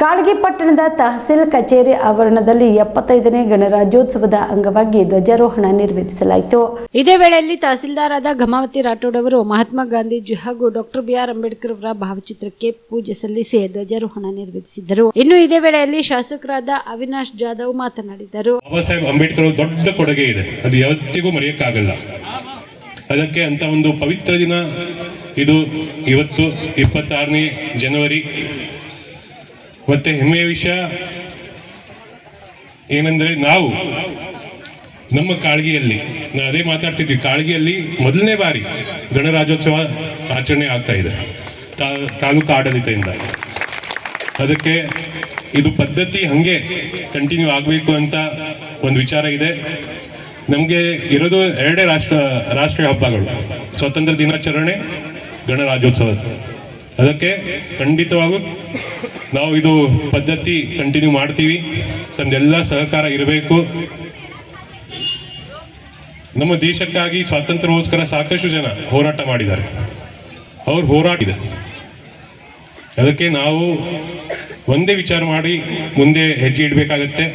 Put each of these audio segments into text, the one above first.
ಕಾಳಗಿ ಪಟ್ಟಣದ ತಹಸೀಲ್ ಕಚೇರಿ ಆವರಣದಲ್ಲಿ ಎಪ್ಪತ್ತೈದನೇ ಗಣರಾಜ್ಯೋತ್ಸವದ ಅಂಗವಾಗಿ ಧ್ವಜಾರೋಹಣ ನೆರವೇರಿಸಲಾಯಿತು. ಇದೇ ವೇಳೆಯಲ್ಲಿ ತಹಸೀಲ್ದಾರ್ ಆದ ಘಮಾವತಿ ರಾಠೋಡ್ ಅವರು ಮಹಾತ್ಮ ಗಾಂಧೀಜಿ ಹಾಗೂ ಡಾಕ್ಟರ್ ಬಿಆರ್ ಅಂಬೇಡ್ಕರ್ ಅವರ ಭಾವಚಿತ್ರಕ್ಕೆ ಪೂಜೆ ಸಲ್ಲಿಸಿ ಧ್ವಜಾರೋಹಣ ನೆರವೇರಿಸಿದರು ಇನ್ನು ಇದೇ ವೇಳೆಯಲ್ಲಿ ಶಾಸಕರಾದ ಅವಿನಾಶ್ ಜಾಧವ್ ಮಾತನಾಡಿದರು. ಬಾಬಾ ಸಾಹೇಬ್ ಅಂಬೇಡ್ಕರ್ ದೊಡ್ಡ ಕೊಡುಗೆ ಇದೆ. ಅದು ಯಾವತ್ತಿಗೂ ಮರೆಯಕ್ಕಾಗಲ್ಲ. ಅದಕ್ಕೆ ಅಂತ ಒಂದು ಪವಿತ್ರ ದಿನ. ಇದು ಇವತ್ತು ಇಪ್ಪತ್ತಾರನೇ ಜನವರಿ ಮತ್ತೆ ಹೆಮ್ಮೆಯ ವಿಷಯ ಏನಂದ್ರೆ ನಾವು ನಮ್ಮ ಕಾಳಗಿಯಲ್ಲಿ, ನಾ ಅದೇ ಮಾತಾಡ್ತಿದ್ವಿ, ಕಾಳಗಿಯಲ್ಲಿ ಮೊದಲನೇ ಬಾರಿ ಗಣರಾಜ್ಯೋತ್ಸವ ಆಚರಣೆ ಆಗ್ತಾ ಇದೆ ತಾಲೂಕು ಆಡಳಿತದಿಂದ. ಅದಕ್ಕೆ ಇದು ಪದ್ಧತಿ ಹಂಗೆ ಕಂಟಿನ್ಯೂ ಆಗಬೇಕು ಅಂತ ಒಂದು ವಿಚಾರ ಇದೆ. ನಮಗೆ ಇರೋದು ಎರಡೇ ರಾಷ್ಟ್ರ, ರಾಷ್ಟ್ರೀಯ ಹಬ್ಬಗಳು, ಸ್ವಾತಂತ್ರ್ಯ ದಿನಾಚರಣೆ, ಗಣರಾಜ್ಯೋತ್ಸವ. ಅದಕ್ಕೆ ಖಂಡಿತವಾಗೂ ನಾವು ಇದು ಪದ್ಧತಿ ಕಂಟಿನ್ಯೂ ಮಾಡ್ತೀವಿ. ತಮ್ದೆಲ್ಲ ಸಹಕಾರ ಇರಬೇಕು. ನಮ್ಮ ದೇಶಕ್ಕಾಗಿ ಸ್ವಾತಂತ್ರ್ಯಕ್ಕೋಸ್ಕರ ಸಾಕಷ್ಟು ಜನ ಹೋರಾಟ ಮಾಡಿದ್ದಾರೆ. ಅವ್ರು ಹೋರಾಟಿದೆ ಅದಕ್ಕೆ ನಾವು ಒಂದೇ ವಿಚಾರ ಮಾಡಿ ಮುಂದೆ ಹೆಜ್ಜೆ ಇಡಬೇಕಾಗತ್ತೆ.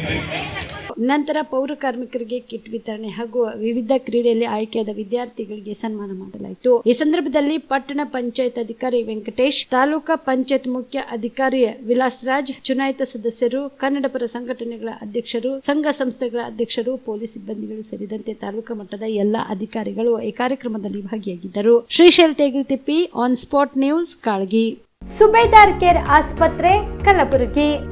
ನಂತರ ಪೌರ ಕಾರ್ಮಿಕರಿಗೆ ಕಿಟ್ ವಿತರಣೆ ಹಾಗೂ ವಿವಿಧ ಕ್ರೀಡೆಯಲ್ಲಿ ಆಯ್ಕೆಯಾದ ವಿದ್ಯಾರ್ಥಿಗಳಿಗೆ ಸನ್ಮಾನ ಮಾಡಲಾಯಿತು. ಈ ಸಂದರ್ಭದಲ್ಲಿ ಪಟ್ಟಣ ಪಂಚಾಯತ್ ಅಧಿಕಾರಿ ವೆಂಕಟೇಶ್, ತಾಲೂಕಾ ಪಂಚಾಯತ್ ಮುಖ್ಯ ಅಧಿಕಾರಿ ವಿಲಾಸ್ ರಾಜ್ ಚುನಾಯಿತ ಸದಸ್ಯರು ಕನ್ನಡ ಪರ ಸಂಘಟನೆಗಳ ಅಧ್ಯಕ್ಷರು, ಸಂಘ ಸಂಸ್ಥೆಗಳ ಅಧ್ಯಕ್ಷರು, ಪೊಲೀಸ್ ಸಿಬ್ಬಂದಿಗಳು ಸೇರಿದಂತೆ ತಾಲೂಕಾ ಮಟ್ಟದ ಎಲ್ಲಾ ಅಧಿಕಾರಿಗಳು ಈ ಕಾರ್ಯಕ್ರಮದಲ್ಲಿ ಭಾಗಿಯಾಗಿದ್ದರು. Shrishail Tegiltippi on spot news, Kalagi. Subedar care ಆಸ್ಪತ್ರೆ, ಕಲಬುರಗಿ.